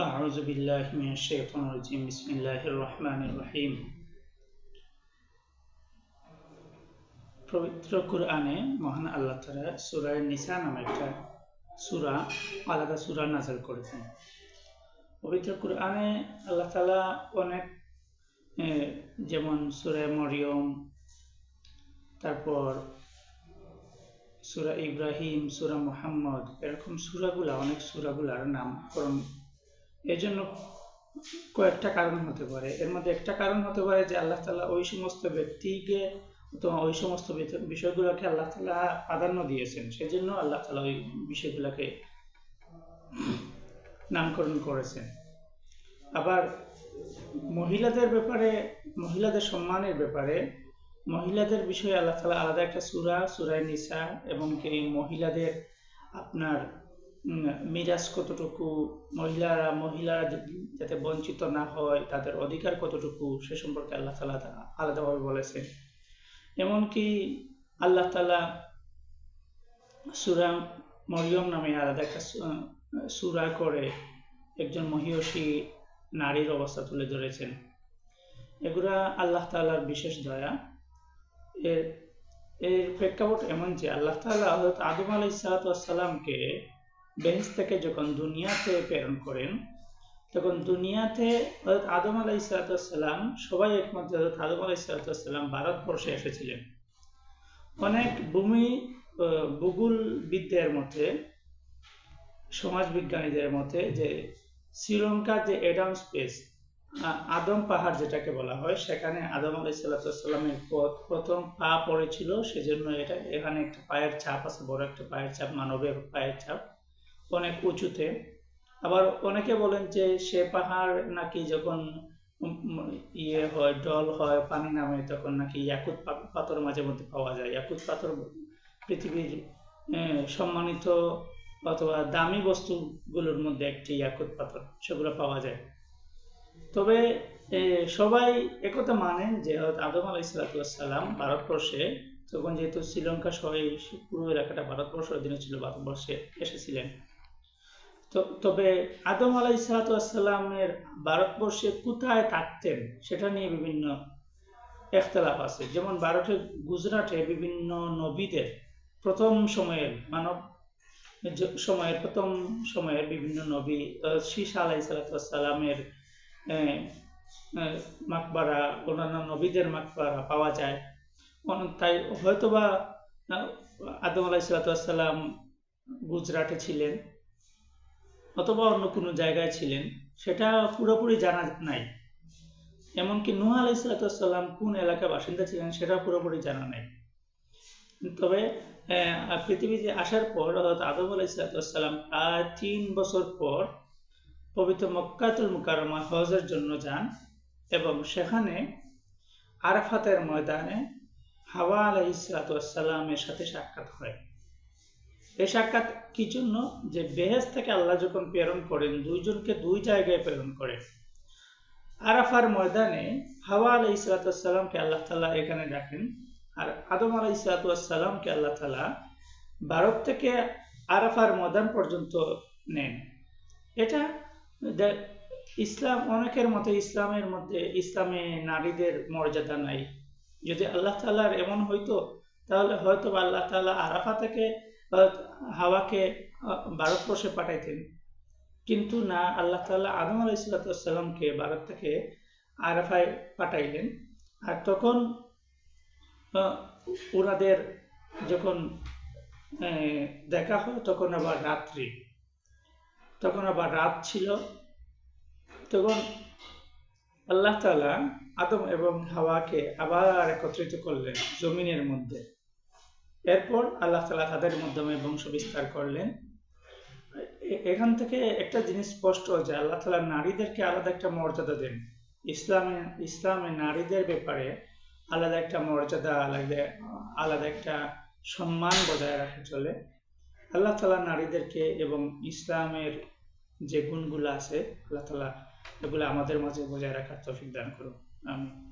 أعوذ بالله من الشيطان الرجيم بسم الله الرحمن الرحيم পবিত্র কোরআনে মহান আল্লাহ তারা সুরায় নিসা নামে একটা সুরা আলাদা সুরা নাজল করেছেন পবিত্র কোরআনে আল্লাহ তালা অনেক যেমন সুরায় মরিয়ম তারপর সুরা ইব্রাহিম সুরা মোহাম্মদ এরকম সুরাগুলা অনেক সুরাগুলার নামকরণ এর জন্য কয়েকটা কারণ হতে পারে। এর মধ্যে একটা কারণ হতে পারে যে আল্লাহ তালা ওই সমস্ত ব্যক্তিকে অথবা ওই সমস্ত বিষয়গুলোকে আল্লাহ তালা প্রাধান্য দিয়েছেন। সেজন্য আল্লাহ তালা ওই বিষয়গুলোকে নামকরণ করেছেন। আবার মহিলাদের ব্যাপারে, মহিলাদের সম্মানের ব্যাপারে মহিলাদের বিষয়ে আল্লাহ তালা আলাদা একটা সুরা, সুরায় নিসা এবং কি মহিলাদের আপনার মিরাজ কতটুকু মহিলারা মহিলারা যাতে বঞ্চিত না হয়, তাদের অধিকার কতটুকু, সে সম্পর্কে আল্লাহ তালা আলাদাভাবে বলেছেন। এমনকি আল্লাহ তালা সুরা মরিয়ম নামে আলাদা একটা সুরা করে একজন মহিষী নারীর অবস্থা তুলে ধরেছেন। এগুলা আল্লাহ তালার বিশেষ দয়া। এর এর প্রেক্ষাপট এমন যে আল্লাহ তালা আদম আলাই সালাতামকে বেহেস থেকে যখন দুনিয়াতে প্রেরণ করেন, তখন দুনিয়াতে আদম আলাই সালাতাম সবাই একমাত্র আদম আলাই সালাতাম ভারতবর্ষে এসেছিলেন। অনেক ভূমি ভূগোল বিদ্যার মতে, সমাজ বিজ্ঞানীদের মতে যে শ্রীলঙ্কার যে এডাম স্পেস আদম পাহাড় যেটাকে বলা হয়, সেখানে আদম আলাই সাল্লামের প্রথম পা পড়েছিল, সেজন্য এটা এখানে একটা পায়ের ছাপ আছে, বড় একটা পায়ের ছাপ, মানবের পায়ের ছাপ। অনেক উঁচুতে। আবার অনেকে বলেন যে সে পাহাড় নাকি যখন ইয়ে হয় ডল হয়, পানি নামে, তখন নাকি ইয়াকুত পাথর মাঝে মধ্যে পাওয়া যায়। ইয়াকুত পাথর পৃথিবীর সম্মানিত অথবা দামি বস্তুগুলোর মধ্যে একটি ইয়াকুত পাথর, সেগুলো পাওয়া যায়। তবে সবাই একথা মানেন যে আদম আলাই সালাতাম ভারতবর্ষে তখন যেহেতু শ্রীলঙ্কা সবাই পুরো এলাকাটা ভারতবর্ষের অধীনে ছিল, ভারতবর্ষে এসেছিলেন। তবে আদম আলাই সালাতামের ভারতবর্ষে কোথায় থাকতেন সেটা নিয়ে বিভিন্ন একতলাপ আছে। যেমন ভারতের গুজরাটে বিভিন্ন নবীদের প্রথম সময়ের মানব সময়ের প্রথম সময়ের বিভিন্ন নবী শীষা আলাই সালাতামের মাকবারা, অন্যান্য নবীদের মাকবারা পাওয়া যায়। তাই হয়তোবা আদম আলাহ সালাতাম গুজরাটে ছিলেন। অথবা অন্য কোনো জায়গায় ছিলেন, সেটা পুরোপুরি জানা নাই। এমনকি নুহ আলাই সালাতাম কোন এলাকার বাসিন্দা ছিলেন সেটা পুরোপুরি জানা নাই। তবে পৃথিবীতে আসার পর অর্থাৎ আদম আলাই সালাতাম প্রায় তিন বছর পর পবিত্র মক্কাতুল মুকারমা হজের জন্য যান এবং সেখানে আরাফাতের ময়দানে হাওয়া আলাইসালামের সাথে সাক্ষাৎ হয়। এই সাক্ষাৎ কি জন্য? যে বেহেজ থেকে আল্লাহ যখন প্রেরণ করেন, দুইজনকে দুই জায়গায় প্রেরণ করেন আরাফার ময়দানে হাওয়া আলাই সালাতামকে আল্লাহ তালা এখানে ডাকেন। আর আদম আলাই সালাতামকে আল্লাহ তালা ভারত থেকে আরাফার ময়দান পর্যন্ত নেন। এটা ইসলাম, অনেকের মতে ইসলামের মধ্যে, ইসলামে নারীদের মর্যাদা নাই। যদি আল্লাহ তালার এমন হইতো, তাহলে হয়তো আল্লাহ তালা আরাফা থেকে হাওয়াকে ভারতবর্ষে পাঠাইতেন। কিন্তু না, আল্লাহ তাল্লাহ আদম আলাইসাল্লামকে ভারত থেকে আরাফায় পাঠাইলেন। আর তখন ওনাদের যখন দেখা হয়, তখন আবার রাত্রি। তখন আবার রাত ছিল। তখন আল্লাহ তালা আদম এবং হাওয়াকে আবার একত্রিত করলেন জমিনের মধ্যে। এরপর আল্লাহ তালা তাদের মাধ্যমে বংশ বিস্তার করলেন এখান থেকে একটা জিনিস স্পষ্ট যে আল্লাহ তালা নারীদেরকে আলাদা একটা মর্যাদা দেন। ইসলামে ইসলামে নারীদের ব্যাপারে আলাদা একটা মর্যাদা, আলাদা আলাদা একটা সম্মান বজায় রাখা চলে। আল্লাহ তালা নারীদেরকে এবং ইসলামের যে গুণগুলো আছে, আল্লাহ তালা এগুলো আমাদের মাঝে বজায় রাখার তফিক দান করুন। আমি